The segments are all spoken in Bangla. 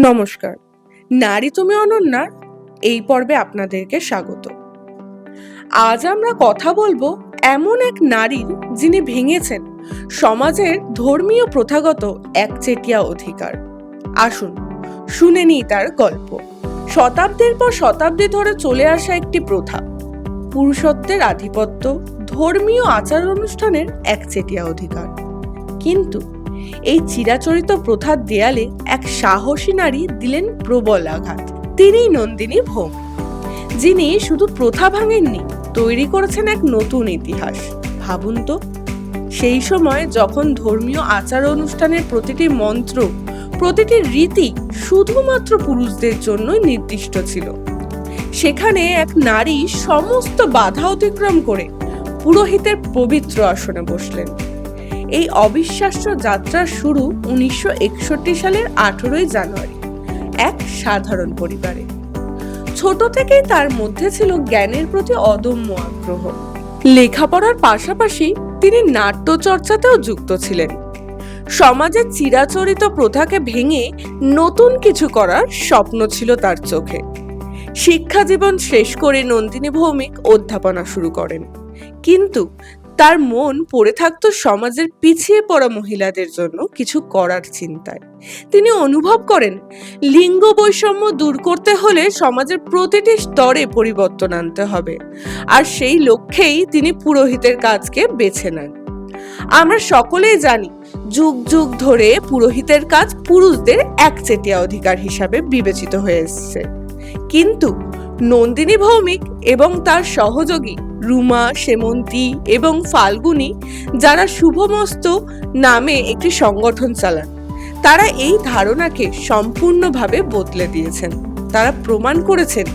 নমস্কার। নারী তুমি অনন্যার এই পর্বে আপনাদেরকে স্বাগত। আজ আমরা কথা বলব এমন এক নারীর যিনি ভেঙেছেন সমাজের ধর্মীয় প্রথাগত একচেটিয়া অধিকার। আসুন, শুনে নিই তার গল্প। শতাব্দীর পর শতাব্দী ধরে চলে আসা একটি প্রথা, পুরুষত্বের আধিপত্য ধর্মীয় আচার অনুষ্ঠানের একচেটিয়া অধিকার। কিন্তু এই চিরাচরিত প্রথার দেয়ালে এক সাহসী নারী দিলেন প্রবল আঘাত। তিনি নন্দিনী ভৌম যিনি শুধু প্রথা ভাঙেননি, তৈরি করেছেন এক নতুন ইতিহাস। ভাবুন তো, সেই সময় যখন ধর্মীয় আচার অনুষ্ঠানের প্রতিটি মন্ত্র, প্রতিটি রীতি শুধুমাত্র পুরুষদের জন্যই নির্দিষ্ট ছিল। সেখানে এক নারী সমস্ত বাধা অতিক্রম করে পুরোহিতের পবিত্র আসনে বসলেন। এই অবিশ্বাস্য যাত্রার শুরু উনিশশো একষট্টি সালের আঠেরোই জানুয়ারি এক সাধারণ পরিবারে। ছোট থেকেই তার মধ্যে ছিল জ্ঞানের প্রতি অদম্য আগ্রহ। লেখাপড়ার পাশাপাশি তিনি নাট্যচর্চাতেও যুক্ত ছিলেন। সমাজের চিরাচরিত প্রথাকে ভেঙে নতুন কিছু করার স্বপ্ন ছিল তার চোখে। শিক্ষা জীবন শেষ করে নন্দিনী ভৌমিক অধ্যাপনা শুরু করেন। কিন্তু তার মন পড়ে থাকতো সমাজের পিছিয়ে পড়া মহিলাদের জন্য কিছু করার চিন্তায়। তিনি অনুভব করেন, লিঙ্গ বৈষম্য দূর করতে হলে সমাজের প্রতিটি স্তরে পরিবর্তন আনতে হবে, আর সেই লক্ষ্যেই তিনি পুরোহিতের কাজকে বেছে নেন। আমরা সকলেই জানি, যুগ যুগ ধরে পুরোহিতের কাজ পুরুষদের একচেটিয়া অধিকার হিসাবে বিবেচিত হয়ে এসছে কিন্তু নন্দিনী ভৌমিক এবং তার সহযোগী রুমা সেমন্তী এবং ফাল্গুনি যারা শুভমস্ত নামে একটি সংগঠন চালান, তারা এই ধারণাকে সম্পূর্ণভাবে বদলে দিয়েছেন। তারা প্রমাণ করেছেন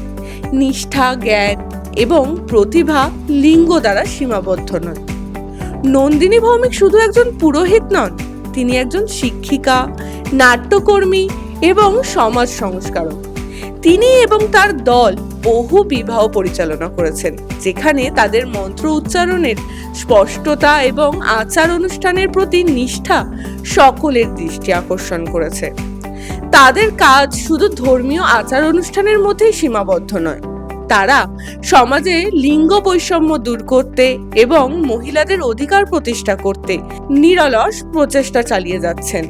নিষ্ঠা, জ্ঞান এবং প্রতিভা লিঙ্গ দ্বারা সীমাবদ্ধ নয়। নন্দিনী ভৌমিক শুধু একজন পুরোহিত নন, তিনি একজন শিক্ষিকা, নাট্যকর্মী এবং সমাজ সংস্কারক। তিনি এবং তার দল বহু বিবাহ পরিচালনা করেছেন, যেখানে তাদের মন্ত্র উচ্চারণের স্পষ্টতা এবং আচার অনুষ্ঠানের প্রতি নিষ্ঠা সকলের দৃষ্টি আকর্ষণ করেছে। তাদের কাজ শুধু ধর্মীয় আচার অনুষ্ঠানের মধ্যেই সীমাবদ্ধ নয়, তারা সমাজে লিঙ্গ বৈষম্য দূর করতে এবং মহিলাদের অধিকার প্রতিষ্ঠা করতে নিরলস প্রচেষ্টা চালিয়ে যাচ্ছেন।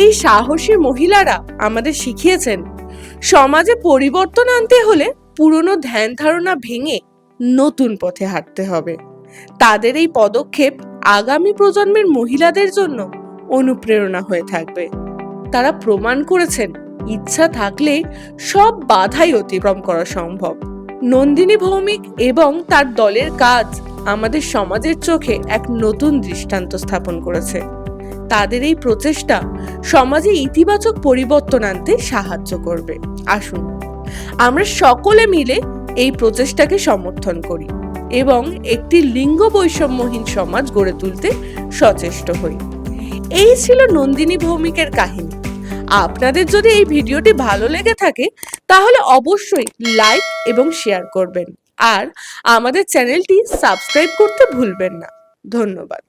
এই সাহসী মহিলারা আমাদের শিখিয়েছেন সমাজে পরিবর্তন আনতে হলে পুরনো ধ্যান ধারণা ভেঙে নতুন পথে হাঁটতে হবে। তাদের এই পদক্ষেপ আগামী প্রজন্মের মহিলাদের জন্য অনুপ্রেরণা হয়ে থাকবে। তারা প্রমাণ করেছেন, ইচ্ছা থাকলে সব বাধাই অতিক্রম করা সম্ভব। নন্দিনী ভৌমিক এবং তার দলের কাজ আমাদের সমাজের চোখে এক নতুন দৃষ্টান্ত স্থাপন করেছে। তাদের এই প্রচেষ্টা সমাজে ইতিবাচক পরিবর্তন আনতে সাহায্য করবে। আসুন, আমরা সকলে মিলে এই প্রচেষ্টাকে সমর্থন করি এবং একটি লিঙ্গ বৈষম্যহীন সমাজ গড়ে তুলতে সচেষ্ট হই। এই ছিল নন্দিনী ভৌমিকের কাহিনী। আপনাদের যদি এই ভিডিওটি ভালো লেগে থাকে, তাহলে অবশ্যই লাইক এবং শেয়ার করবেন। আর আমাদের চ্যানেলটি সাবস্ক্রাইব করতে ভুলবেন না। ধন্যবাদ।